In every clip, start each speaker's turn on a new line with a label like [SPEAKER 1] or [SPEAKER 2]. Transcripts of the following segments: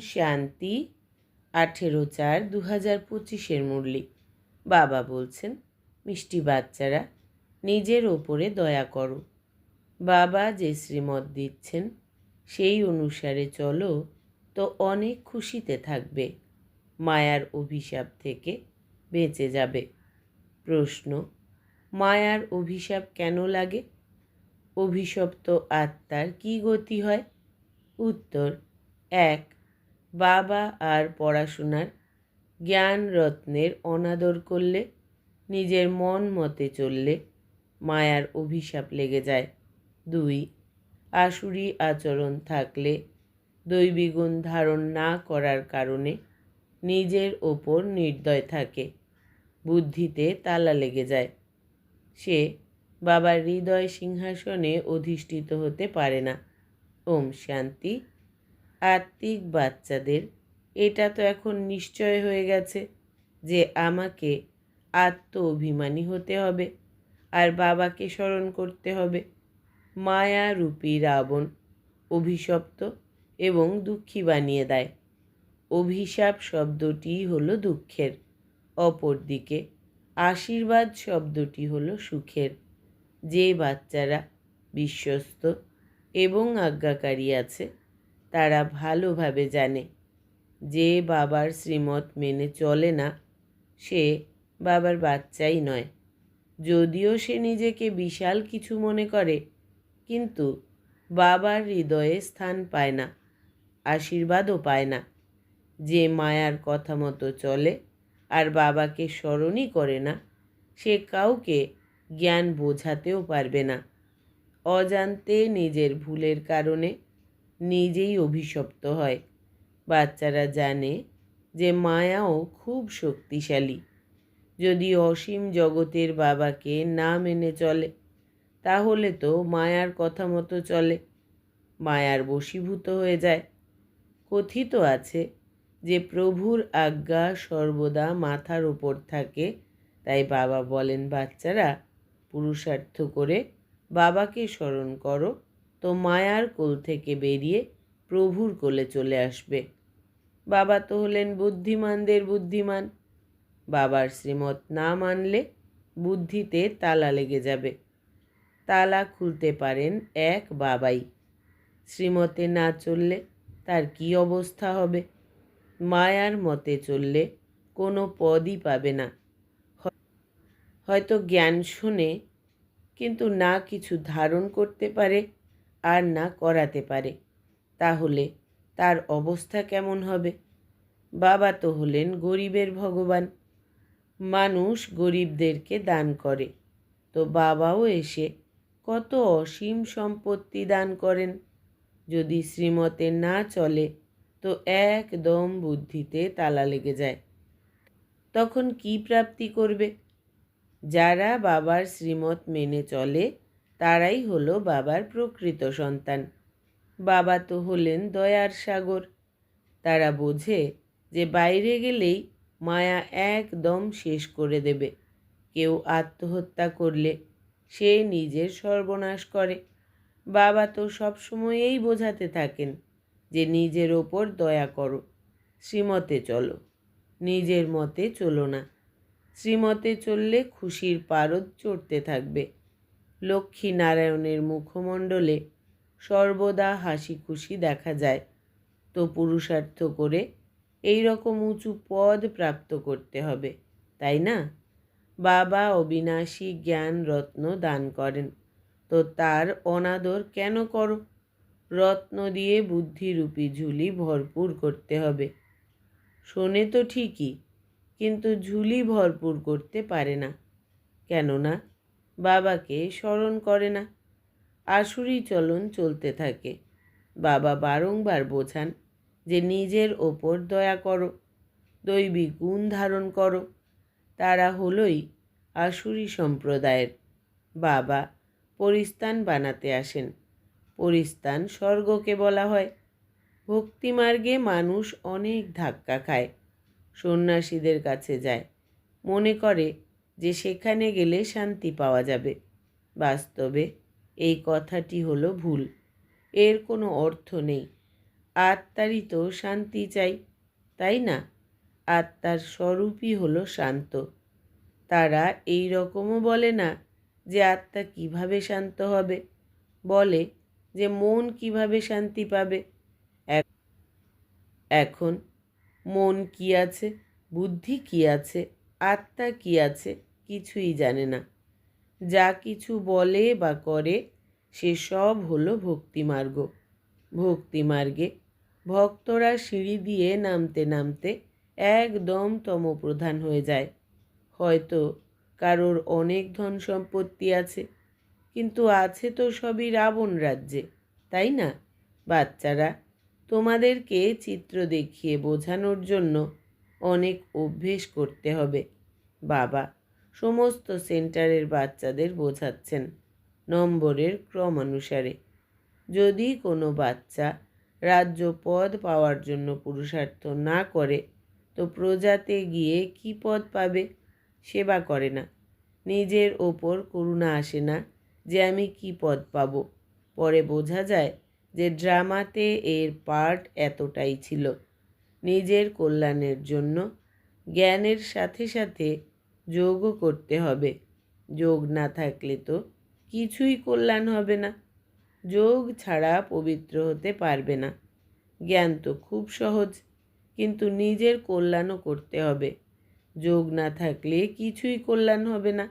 [SPEAKER 1] শান্তি আঠেরো চার দু হাজার পঁচিশের মুরলি। বাবা বলছেন, মিষ্টি বাচ্চারা, নিজের ওপরে দয়া করো। বাবা যে শ্রীমত দিচ্ছেন, সেই অনুসারে চলো তো অনেক খুশিতে থাকবে। মায়ার অভিশাপ থেকে বেঁচে যাবে। প্রশ্ন, মায়ার অভিশাপ কেন লাগে? অভিশপ্ত আত্মার কি গতি হয়? উত্তর, এক বাবা আর পড়াশোনার জ্ঞান রত্নের অনাদর করলে, নিজের মন মতে চললে মায়ার অভিশাপ লেগে যায়। দুই আসুরি আচরণ থাকলে দৈবিগুণ ধারণ না করার কারণে নিজের ওপর নির্দয় থাকে, বুদ্ধিতে তালা লেগে যায়। সে বাবার হৃদয় সিংহাসনে অধিষ্ঠিত হতে পারে না। ওম শান্তি। আত্মিক বাচ্চাদের, এটা তো এখন নিশ্চয় হয়ে গেছে যে আমাকে আত্ম অভিমানী হতে হবে আর বাবাকে স্মরণ করতে হবে। মায়া রূপী রাবণ অভিশপ্ত এবং দুঃখী বানিয়ে দেয়। অভিশাপ শব্দটি হলো দুঃখের, অপরদিকে আশীর্বাদ শব্দটি হলো সুখের। যে বাচ্চারা বিশ্বস্ত এবং আজ্ঞাকারী আছে তারা ভালোভাবে জানে যে বাবার শ্রীমত মেনে চলে না, সে বাবার বাচ্চাই নয়। যদিও সে নিজেকে বিশাল কিছু মনে করে, কিন্তু বাবার হৃদয়ে স্থান পায় না, আশীর্বাদও পায় না। যে মায়ার কথা মতো চলে আর বাবাকে স্মরণই করে না, সে কাউকে জ্ঞান বোঝাতেও পারবে না। অজান্তে নিজের ভুলের কারণে নিজেই অভিশপ্ত হয়। বাচ্চারা জানে যে মায়াও খুব শক্তিশালী। যদি অসীম জগতের বাবাকে না মেনে চলে, তাহলে তো মায়ার কথা মতো চলে। মায়ার বশীভূত হয়ে যায়। কথিত আছে যে প্রভুর আজ্ঞা সর্বদা মাথার ওপর থাকে। তাই বাবা বলেন, বাচ্চারা পুরুষার্থ করে বাবাকে স্মরণ করো। তো মায়ার কোল থেকে বেরিয়ে প্রভুর কোলে চলে আসবে। বাবা তো হলেন বুদ্ধিমানদের বুদ্ধিমান। বাবার শ্রীমত না মানলে বুদ্ধিতে তালা লেগে যাবে। তালা খুলতে পারেন এক বাবাই। শ্রীমতে না চললে তার কি অবস্থা হবে? মায়ার মতে চললে কোনো পদই পাবে না। হয়তো জ্ঞান শুনে, কিন্তু না কিছু ধারণ করতে পারে। আর না করাতে পারে। তাহলে তার অবস্থা কেমন হবে? বাবা তো হলেন গরিবের ভগবান। মানুষ গরিবদেরকে দান করে। তো বাবাও এসে কত অসীম সম্পত্তি দান করেন। যদি শ্রীমতে না চলে, তো একদম বুদ্ধিতে তালা লেগে যায়। তখন কি প্রাপ্তি করবে? যারা বাবার শ্রীমত মেনে চলে তারাই হলো বাবার প্রকৃত সন্তান। বাবা তো হলেন দয়ার সাগর। তারা বোঝে যে বাইরে গেলেই মায়া একদম শেষ করে দেবে। কেউ আত্মহত্যা করলে সে নিজের সর্বনাশ করে। বাবা তো সবসময়েই বোঝাতে থাকেন যে নিজের ওপর দয়া করো, শ্রীমতে চলো, নিজের মতে চলো না। শ্রীমতে চললে খুশির পারদ চড়তে থাকবে। লক্ষ্মী নারায়ণের মুখমণ্ডলে সর্বদা হাসি খুশি দেখা যায়। তো পুরুষার্থ করে এই রকম উঁচু পদ প্রাপ্ত করতে হবে, তাই না? বাবা অবিনাশী জ্ঞান রত্ন দান করেন। তো তার অনাদর কেন করো? রত্ন দিয়ে বুদ্ধিরূপী ঝুলি ভরপুর করতে হবে। শোনে তো ঠিকই, কিন্তু ঝুলি ভরপুর করতে পারে না। কেননা বাবাকে স্মরণ করে না। আসুরি চলন চলতে থাকে। বাবা বারংবার বোঝান যে নিজের ওপর দয়া করো, দৈবিক গুণ ধারণ করো। তারা হলোই আসুরি সম্প্রদায়ের। বাবা পরিস্থান বানাতে আসেন। পরিস্থান স্বর্গকে বলা হয়। ভক্তিমার্গে মানুষ অনেক ধাক্কা খায়। সন্ন্যাসীদের কাছে যায়। মনে করে যে সেখানে গেলে শান্তি পাওয়া যাবে। বাস্তবে এই কথাটি হলো ভুল। এর কোনো অর্থ নেই। আত্মারই তো শান্তি চাই, তাই না? আত্মার স্বরূপই হলো শান্ত। তারা এই রকমও বলে না যে আত্মা কীভাবে শান্ত হবে। বলে যে মন কীভাবে শান্তি পাবে। এখন মন কি আছে? বুদ্ধি কি আছে? আত্মা কি আছে? কিছুই জানে না। যা কিছু বলে বা করে, সে সব হলো ভক্তিমার্গ ভক্তিমার্গে ভক্তরা সিঁড়ি দিয়ে নামতে নামতে একদম তমপ্রধান হয়ে যায়। হয়তো কারোর অনেক ধন সম্পত্তি আছে, কিন্তু আছে তো সবই রাবণ রাজ্যে, তাই না? বাচ্চারা, তোমাদেরকে চিত্র দেখিয়ে বোঝানোর জন্য অনেক অভ্যেস করতে হবে। বাবা সমস্ত সেন্টারের বাচ্চাদের বোঝাচ্ছেন নম্বরের ক্রমানুসারে যদি কোনো বাচ্চা রাজ্য পদ পাওয়ার জন্য পুরুষার্থ না করে, তো প্রজাতে গিয়ে কি পদ পাবে? সেবা করে না। নিজের ওপর করুণা আসে না যে আমি কি পদ পাব। পরে বোঝা যায় যে ড্রামাতে এর পার্ট এতটাই ছিল। নিজের কল্যাণের জন্য, জ্ঞানের সাথে সাথে যোগও করতে হবে। যোগ না থাকলে তো কিছুই কল্যাণ হবে না। যোগ ছাড়া পবিত্র হতে পারবে না। জ্ঞান তো খুব সহজ, কিন্তু নিজের কল্যাণও করতে হবে। যোগ না থাকলে কিছুই কল্যাণ হবে না।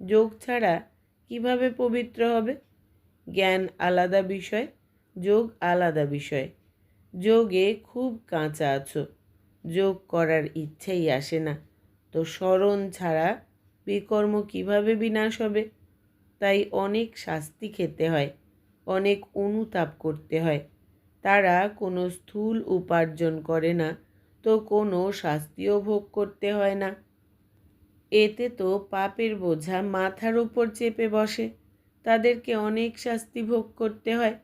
[SPEAKER 1] যোগ ছাড়া কীভাবে পবিত্র হবে? জ্ঞান আলাদা বিষয়, যোগ আলাদা বিষয়। যোগে খুব কাঁচা আছো। যোগ করার ইচ্ছেই আসে না। তো স্মরণ ছাড়া বিকর্ম কীভাবে বিনাশ হবে? তাই অনেক শাস্তি খেতে হয়, অনেক অনুতাপ করতে হয়। তারা কোনো স্থূল উপার্জন করে না, তো কোনো শাস্তিও ভোগ করতে হয় না। এতে তো পাপের বোঝা মাথার উপর চেপে বসে। তাদেরকে অনেক শাস্তি ভোগ করতে হয়।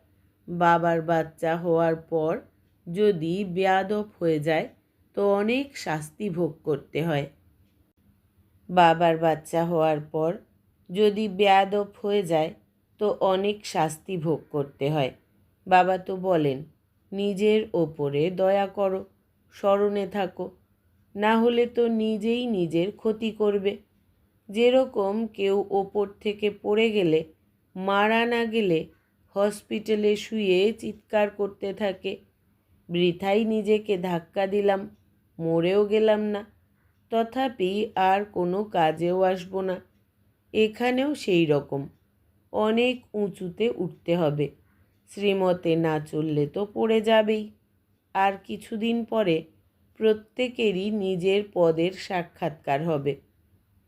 [SPEAKER 1] বাবার বাচ্চা হওয়ার পর যদি বেয়াদব হয়ে যায়, তো অনেক শাস্তি ভোগ করতে হয়। বাবার বাচ্চা হওয়ার পর যদি বেয়াদব হয়ে যায়, তো অনেক শাস্তি ভোগ করতে হয়। বাবা তো বলেন, নিজের ওপরে দয়া করো, স্মরণে থাকো। না হলে তো নিজেই নিজের ক্ষতি করবে। যেরকম কেউ ওপর থেকে পড়ে গেলে, মারা না গেলে হসপিটালে শুয়ে চিৎকার করতে থাকে। বৃথাই নিজেকে ধাক্কা দিলাম, মরেও গেলাম না। তথাপি আর কোনো কাজেও আসব না। এখানেও সেই রকম। অনেক উঁচুতে উঠতে হবে। শ্রীমতে না চললে তো পড়ে যাবেই। আর কিছুদিন পরে প্রত্যেকেরই নিজের পদের সাক্ষাৎকার হবে।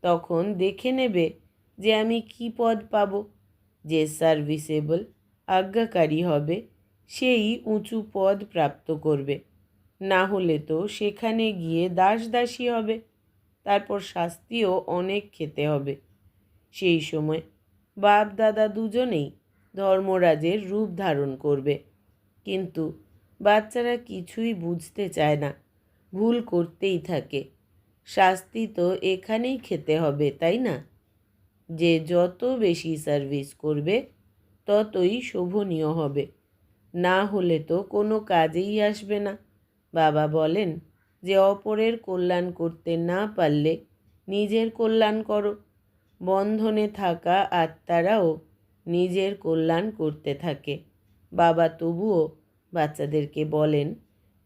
[SPEAKER 1] তখন দেখে নেবে যে আমি কি পদ পাব। যে সার্ভিসেবল আজ্ঞাকারী হবে, সেই উঁচু পদ প্রাপ্ত করবে। না হলে তো সেখানে গিয়ে দাস দাসী হবে। তারপর শাস্তিও অনেক খেতে হবে। সেই সময় বাপ দাদা দুজনেই ধর্মরাজের রূপ ধারণ করবে। কিন্তু বাচ্চারা কিছুই বুঝতে চায় না, ভুল করতেই থাকে। শাস্তি তো এখানেই খেতে হবে, তাই না? যে যত বেশি সার্ভিস করবে, ততই শোভনীয় হবে। না হলে তো কোনো কাজেই আসবে না। বাবা বলেন যে অপরের কল্যাণ করতে না পারলে নিজের কল্যাণ করো। বন্ধনে থাকা আত্মারাও নিজের কল্যাণ করতে থাকে। বাবা তবুও বাচ্চাদেরকে বলেন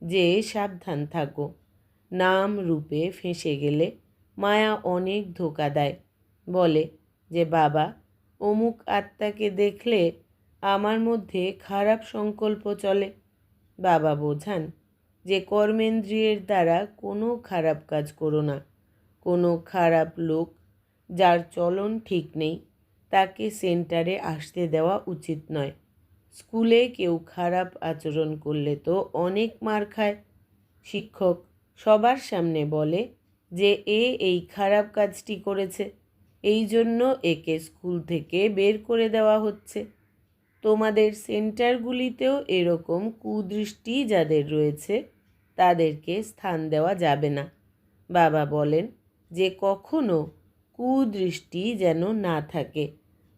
[SPEAKER 1] যে, সাবধান থাকো। নাম রূপে ফেঁসে গেলে মায়া অনেক ধোকা দেয়। বলে যে, বাবা, অমুক আত্মাকে দেখলে আমার মধ্যে খারাপ সংকল্প চলে। বাবা বোঝান যে কর্মেন্দ্রিয়ের দ্বারা কোনো খারাপ কাজ করো না। কোনো খারাপ লোক যার চলন ঠিক নেই, তাকে সেন্টারে আসতে দেওয়া উচিত নয়। স্কুলে কেউ খারাপ আচরণ করলে তো অনেক মার খায়। শিক্ষক সবার সামনে বলে যে, এ এই খারাপ কাজটি করেছে। এই জন্য একে স্কুল থেকে বের করে দেওয়া হচ্ছে। তোমাদের সেন্টারগুলিতেও এরকম কুদৃষ্টি যাদের রয়েছে, তাদেরকে স্থান দেওয়া যাবে না। বাবা বলেন, যে কখনো কুদৃষ্টি যেন না থাকে,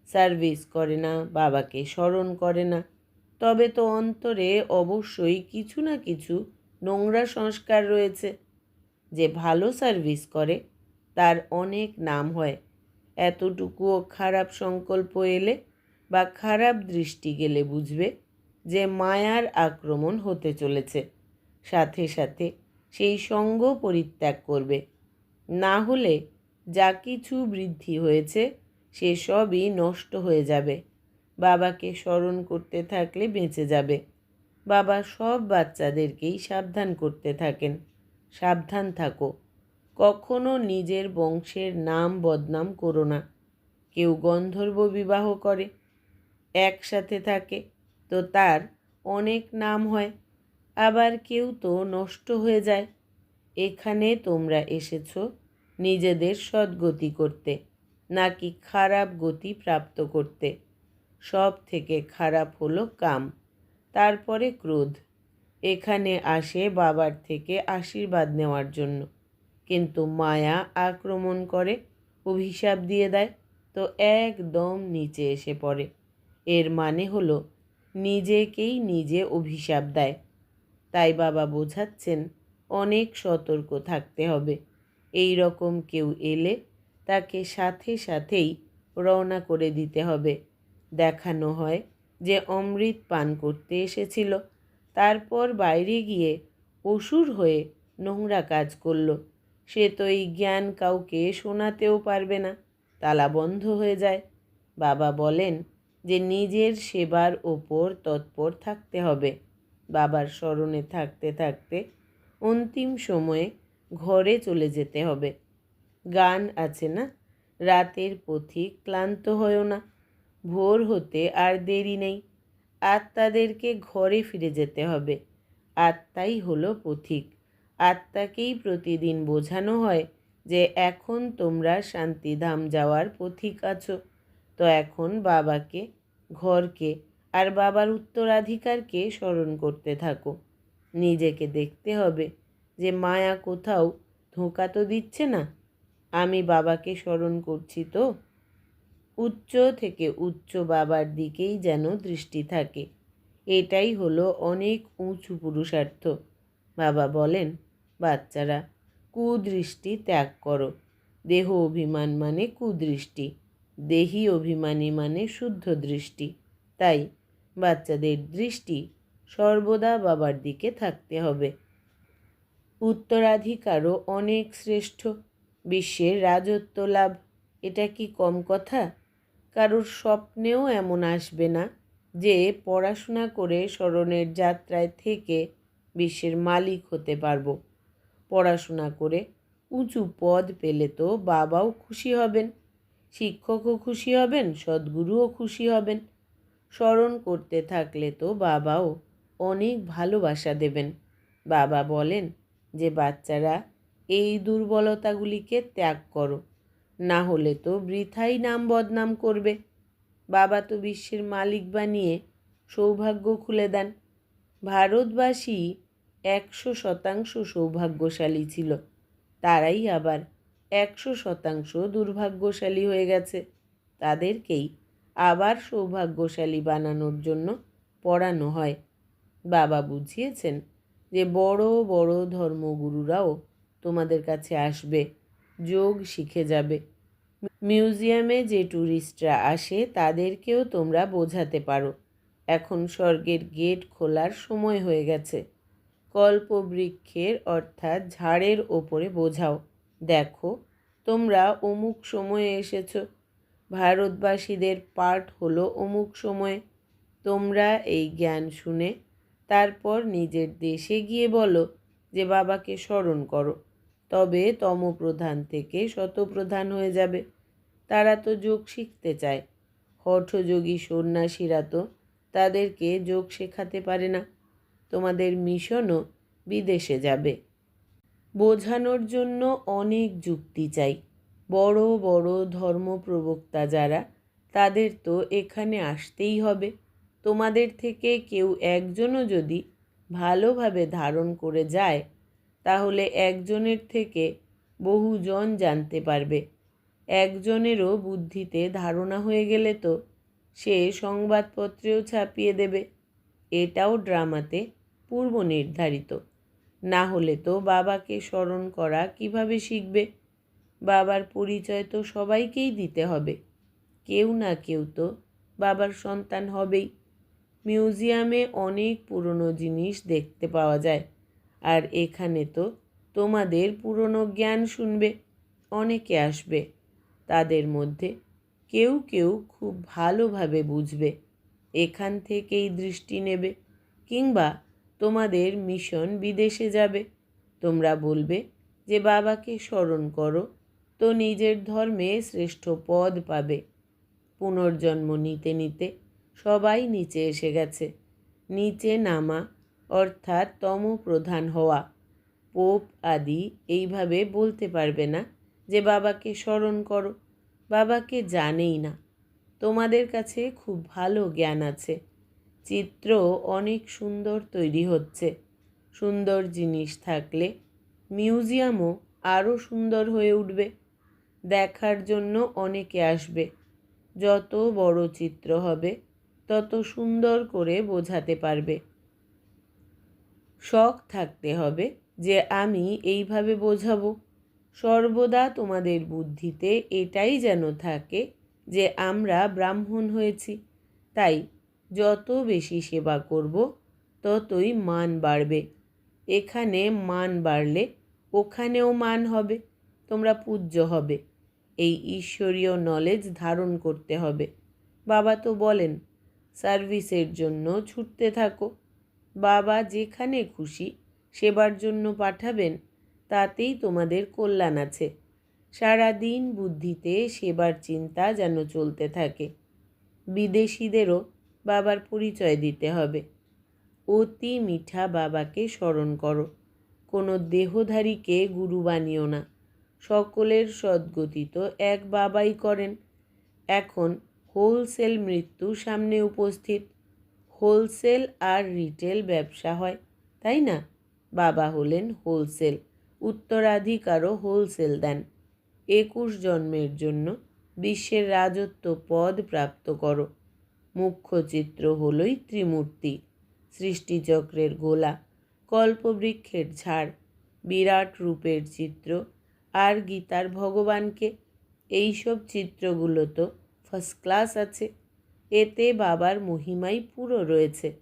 [SPEAKER 1] সার্ভিস করে না, বাবাকে স্মরণ করে না। তবে তো অন্তরে অবশ্যই কিছু না কিছু নোংরা সংস্কার রয়েছে। যে ভালো সার্ভিস করে, তার অনেক নাম হয়। এতটুকুও খারাপ সংকল্প এলে বা খারাপ দৃষ্টি গেলে বুঝবে যে মায়ার আক্রমণ হতে চলেছে। সাথে সাথে সেই সঙ্গ পরিত্যাগ করবে। না হলে যা কিছু বৃদ্ধি হয়েছে, সে সবই নষ্ট হয়ে যাবে। বাবাকে স্মরণ করতে থাকলে বেঁচে যাবে। বাবা সব বাচ্চাদেরকেই সাবধান করতে থাকেন। সাবধান থাকো। কখনো নিজের বংশের নাম বদনাম করো না। কেউ গন্ধর্ব বিবাহ করে একসাথে থাকে। তো তার অনেক নাম হয়, আবার কেউ তো নষ্ট হয়ে যায়। এখানে তোমরা এসেছ নিজেদের সদ্গতি করতে, নাকি খারাপ গতি প্রাপ্ত করতে। সব থেকে খারাপ হলো কাম, তারপরে ক্রোধ। এখানে আসে বাবার থেকে আশীর্বাদ নেওয়ার জন্য। কিন্তু মায়া আক্রমণ করে, অভিশাপ দিয়ে দেয়। তো একদম নিচে এসে পড়ে। এর মানে হলো নিজেকেই নিজে অভিশাপ দেয়। তাই বাবা বোঝাচ্ছেন অনেক সতর্ক থাকতে হবে। এই রকম কেউ এলে তাকে সাথে সাথেই রওনা করে দিতে হবে। দেখানো হয় যে অমৃত পান করতে এসেছিল। তারপর বাইরে গিয়ে অসুর হয়ে নোংরা কাজ করল। সে তো এই জ্ঞান কাউকে শোনাতেও পারবে না। তালা বন্ধ হয়ে যায়। বাবা বলেন যে নিজের সেবার ওপর তৎপর থাকতে হবে। বাবার স্মরণে থাকতে থাকতে অন্তিম সময়ে ঘরে চলে যেতে হবে। গান আছে না? রাতের পথিক ক্লান্ত হয়েও না। ভোর হতে আর দেরি নেই। আত্মাদেরকে ঘরে ফিরে যেতে হবে। আত্মাই হলো পথিক। আত্মাকেই প্রতিদিন বোঝানো হয় যে এখন তোমরা শান্তিধাম যাওয়ার পথিক আছো। তো এখন বাবাকে, ঘরকে আর বাবার উত্তরাধিকারকে স্মরণ করতে থাকো। নিজেকে দেখতে হবে যে মায়া কোথাও ধোঁকা তো দিচ্ছে না। আমি বাবাকে স্মরণ করছি তো। উচ্চ থেকে উচ্চ বাবার দিকেই যেন দৃষ্টি থাকে। এটাই হলো অনেক উঁচু পুরুষার্থ। বাবা বলেন, বাচ্চারা, কুদৃষ্টি ত্যাগ করো। দেহ অভিমান মানে কুদৃষ্টি। দেহি অভিমানী মানে শুদ্ধ দৃষ্টি। তাই বাচ্চাদের দৃষ্টি সর্বদা বাবার দিকে থাকতে হবে। উত্তরাধিকারও অনেক শ্রেষ্ঠ। বিশ্বের রাজত্ব লাভ, এটা কি কম কথা? কারোর স্বপ্নেও এমন আসবে না যে পড়াশোনা করে স্মরণের যাত্রায় থেকে বিশ্বের মালিক হতে পারব। পড়াশোনা করে উঁচু পদ পেলে তো বাবাও খুশি হবেন। শিক্ষকও খুশি হবেন, সদ্গুরুও খুশি হবেন। স্মরণ করতে থাকলে তো বাবাও অনেক ভালোবাসা দেবেন। বাবা বলেন যে, বাচ্চারা এই দুর্বলতাগুলিকে ত্যাগ করো, না হলে তো বৃথাই নাম বদনাম করবে। বাবা তো বিশ্বের মালিক বানিয়ে সৌভাগ্য খুলে দেন। ভারতবাসী একশো শতাংশ সৌভাগ্যশালী ছিল, তারাই আবার একশো শতাংশ দুর্ভাগ্যশালী হয়ে গেছে। তাদেরকেই আবার সৌভাগ্যশালী বানানোর জন্য পড়ানো হয়। বাবা বুঝিয়েছেন যে বড় বড় ধর্মগুরুরাও তোমাদের কাছে আসবে, যোগ শিখে যাবে। মিউজিয়ামে যে ট্যুরিস্টরা আসে, তাদেরকেও তোমরা বোঝাতে পারো। এখন স্বর্গের গেট খোলার সময় হয়ে গেছে। কল্পবৃক্ষের অর্থাৎ ঝাড়ের ওপরে বোঝাও। দেখো, তোমরা অমুক সময়ে এসেছ। ভারতবাসীদের পাঠ হলো অমুক সময়ে। তোমরা এই জ্ঞান শুনে তারপর নিজের দেশে গিয়ে বলো যে বাবাকে স্মরণ করো। তবে তমপ্রধান থেকে শতপ্রধান হয়ে যাবে। তারা তো যোগ শিখতে চায়। হঠযোগী সন্ন্যাসীরা তো তাদেরকে যোগ শেখাতে পারে না। তোমাদের মিশনও বিদেশে যাবে। বোঝানোর জন্য অনেক যুক্তি চাই। বড় বড় ধর্মপ্রবক্তা যারা, তাদের তো এখানে আসতেই হবে। তোমাদের থেকে কেউ একজনও যদি ভালোভাবে ধারণ করে যায়, তাহলে একজনের থেকে বহুজন জানতে পারবে। একজনেরও বুদ্ধিতে ধারণা হয়ে গেলে তো সে সংবাদপত্রেও ছাপিয়ে দেবে। এটাও ড্রামাতে পূর্ব নির্ধারিত না হলে তো বাবাকে স্মরণ করা কীভাবে শিখবে? বাবার পরিচয় তো সবাইকেই দিতে হবে। কেউ না কেউ তো বাবার সন্তান হবেই। মিউজিয়ামে অনেক পুরনো জিনিস দেখতে পাওয়া যায়। আর এখানে তো তোমাদের পুরনো জ্ঞান শুনবে, অনেকে আসবে। তাদের মধ্যে কেউ কেউ খুব ভালোভাবে বুঝবে। এখান থেকেই দৃষ্টি নেবে। কিংবা তোমাদের মিশন বিদেশে যাবে। তোমরা বলবে যে বাবাকে স্মরণ করো, তো নিজের ধর্মে শ্রেষ্ঠ পদ পাবে। পুনর্জন্ম নিতে নিতে সবাই নিচে এসে গেছে। নিচে নামা অর্থাৎ তম প্রধান হওয়া। পোপ আদি এইভাবে বলতে পারবে না যে বাবাকে স্মরণ করো। বাবাকে জানেই না। তোমাদের কাছে খুব ভালো জ্ঞান আছে। চিত্র অনেক সুন্দর তৈরি হচ্ছে। সুন্দর জিনিস থাকলে মিউজিয়ামও আরও সুন্দর হয়ে উঠবে। দেখার জন্য অনেকে আসবে। যত বড় চিত্র হবে, তত সুন্দর করে বোঝাতে পারবে। শখ থাকতে হবে যে আমি এইভাবে বোঝাবো। সর্বদা তোমাদের বুদ্ধিতে এটাই যেন থাকে যে আমরা ব্রাহ্মণ হয়েছি। তাই যত বেশি সেবা করব, ততই মান বাড়বে। এখানে মান বাড়লে ওখানেও মান হবে, তোমরা পূজ্য হবে। এই ঈশ্বরীয় নলেজ ধারণ করতে হবে। বাবা তো বলেন সার্ভিসের জন্য ছুটতে থাকো। বাবা যেখানে খুশি সেবার জন্য পাঠাবেন, তাতেই তোমাদের কল্যাণ আছে। সারা দিন বুদ্ধিতে সেবার চিন্তা যেন চলতে থাকে। বিদেশিদেরও বাবার পরিচয় দিতে হবে। অতি মিঠা বাবাকে স্মরণ করো। কোনো দেহধারীকে গুরু বানিও না। সকলের সদ্গতি তো এক বাবাই করেন। এখন হোলসেল মৃত্যু সামনে উপস্থিত। হোলসেল আর রিটেল ব্যবসা হয়, তাই না? বাবা হলেন হোলসেল, উত্তরাধিকারও হোলসেল দেন। একুশ জন্মের জন্য বিশ্বের রাজত্ব পদ প্রাপ্ত করো। মুখ্য চিত্র হলই ত্রিমূর্তি। সৃষ্টিচক্রের গোলা, কল্পবৃক্ষের ঝাড়, বিরাট রূপের চিত্র আর গীতার ভগবানকে। এইসব চিত্রগুলো তো ফার্স্ট ক্লাস আছে। এতে বাবার মহিমাই পুরো রয়েছে।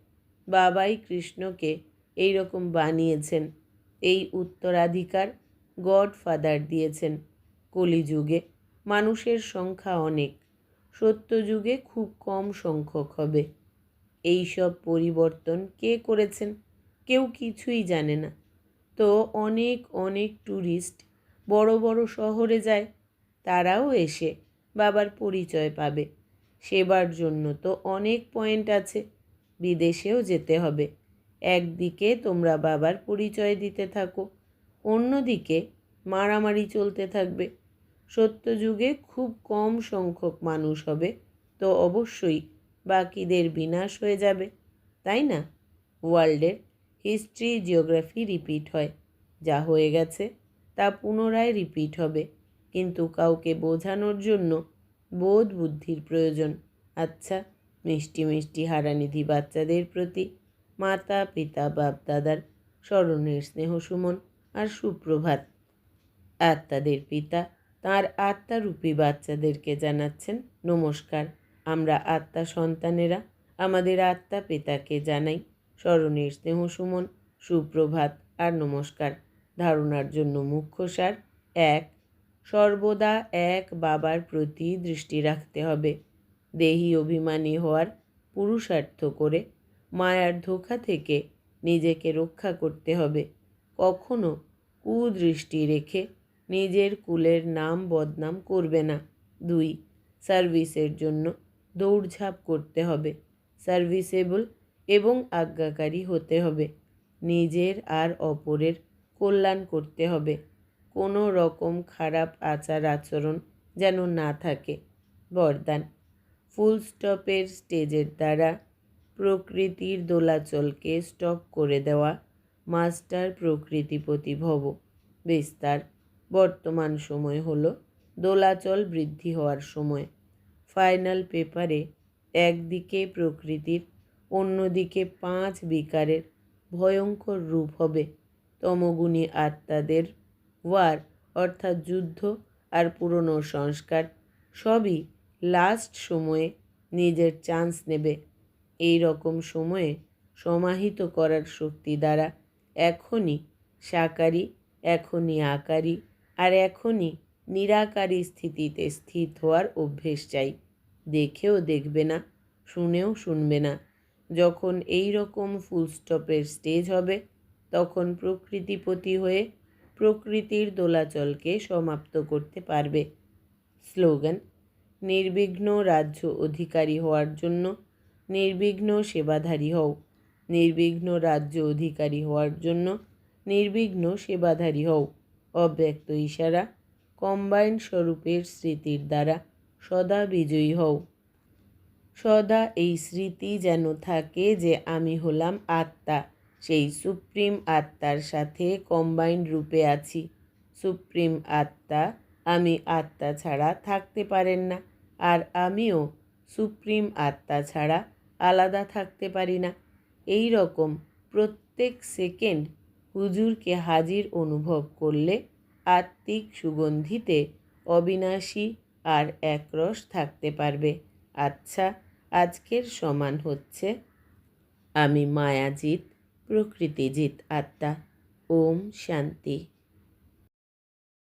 [SPEAKER 1] বাবাই কৃষ্ণকে এই রকম বানিয়েছেন। এই উত্তরাধিকার গডফাদার দিয়েছেন। কলিযুগে মানুষের সংখ্যা অনেক। সত্যযুগে খুব কম সংখ্যক হবে। এই সব পরিবর্তন কে করেছেন? কেউ কিছুই জানে না। তো অনেক অনেক ট্যুরিস্ট বড় বড় শহরে যায়, তারাও এসে বাবার পরিচয় পাবে। সেবার জন্য তো অনেক পয়েন্ট আছে, বিদেশেও যেতে হবে। একদিকে তোমরা বাবার পরিচয় দিতে থাকো, অন্যদিকে মারামারি চলতে থাকবে। সত্যযুগে খুব কম সংখ্যক মানুষ হবে, তো অবশ্যই বাকিদের বিনাশ হয়ে যাবে, তাই না? ওয়ার্ল্ডের হিস্ট্রি, জিওগ্রাফি রিপিট হয়, যা হয়ে গেছে তা পুনরায় রিপিট হবে, কিন্তু কাউকে বোঝানোর জন্য বোধ বুদ্ধির প্রয়োজন। আচ্ছা মিষ্টি মিষ্টি হারানিধি বাচ্চাদের প্রতি মাতা, পিতা, বাপ, দাদার স্মরণের স্নেহ সুমন আর সুপ্রভাত। আত্মাদের পিতা তার আত্মারূপী বাচ্চাদেরকে জানাচ্ছেন, নমস্কার, আমরা আত্মা সন্তানেরা। আমাদের আত্মা পিতাকে জানাই। স্মরণের স্নেহ সুমন, সুপ্রভাত আর নমস্কার। ধারণার জন্য মুখ্য সার এক, সর্বদা এক বাবার প্রতি দৃষ্টি রাখতে হবে। দেহি অভিমানী হওয়ার পুরুষার্থ করে মায়ার ধোকা থেকে নিজেকে রক্ষা করতে হবে। কখনো কুদৃষ্টি রেখে নিজের কুলের নাম বদনাম করবে না। দুই, সার্ভিসের জন্য দৌড়ঝাঁপ করতে হবে। সার্ভিসেবল এবং আজ্ঞাকারী হতে হবে। নিজের আর অপরের কল্যাণ করতে হবে। কোনো রকম খারাপ আচার আচরণ যেন না থাকে। বরদান, ফুল স্টপের স্টেজের দ্বারা প্রকৃতির দোলাচলকে স্টপ করে দেওয়া মাস্টার প্রকৃতিপতি ভব। বিস্তার বর্তমান সময় হল দোলাচল বৃদ্ধি হওয়ার সময়। ফাইনাল পেপারে একদিকে প্রকৃতির, অন্যদিকে পাঁচ বিকারের ভয়ঙ্কর রূপ হবে। তমগুণী আত্মাদের ওয়ার অর্থাৎ যুদ্ধ আর পুরনো সংস্কার সবই লাস্ট সময়ে নিজের চান্স নেবে। এই রকম সময়ে সমাহিত করার শক্তি দ্বারা এখনই সাকারী এখনই আকারী আর এখনই নিরাকারী স্থিতিতে স্থিত হওয়ার অভ্যেস চাই। দেখেও দেখবে না, শুনেও শুনবে না। যখন এই রকম ফুল স্টপের স্টেজ হবে, তখন প্রকৃতিপতি হয়ে প্রকৃতির দোলাচলকে সমাপ্ত করতে পারবে। স্লোগান, নির্বিঘ্ন রাজ্য অধিকারী হওয়ার জন্য নির্বিঘ্ন সেবাধারী হও। নির্বিঘ্ন রাজ্য অধিকারী হওয়ার জন্য নির্বিঘ্ন সেবাধারী হও। অব্যক্ত ইশারা কম্বাইন স্বরূপের স্মৃতির দ্বারা সদা বিজয়ী হও। সদা এই স্মৃতি যেন থাকে যে আমি হলাম আত্মা, সেই সুপ্রিম আত্মার সাথে কম্বাইন্ড রূপে আছি। সুপ্রিম আত্মা, আমি আত্মা ছাড়া থাকতে পারেন না, আর আমিও সুপ্রিম আত্মা ছাড়া আলাদা থাকতে পারি না। এই রকম প্রত্যেক সেকেন্ড হুজুরকে হাজির অনুভব করলে আত্মিক সুগন্ধিতে অবিনাশী আর একরস থাকতে পারবে। আচ্ছা আজকের সমান হচ্ছে আমি মায়াজিৎ, প্রকৃতিজিৎ আত্মা। ওম শান্তি।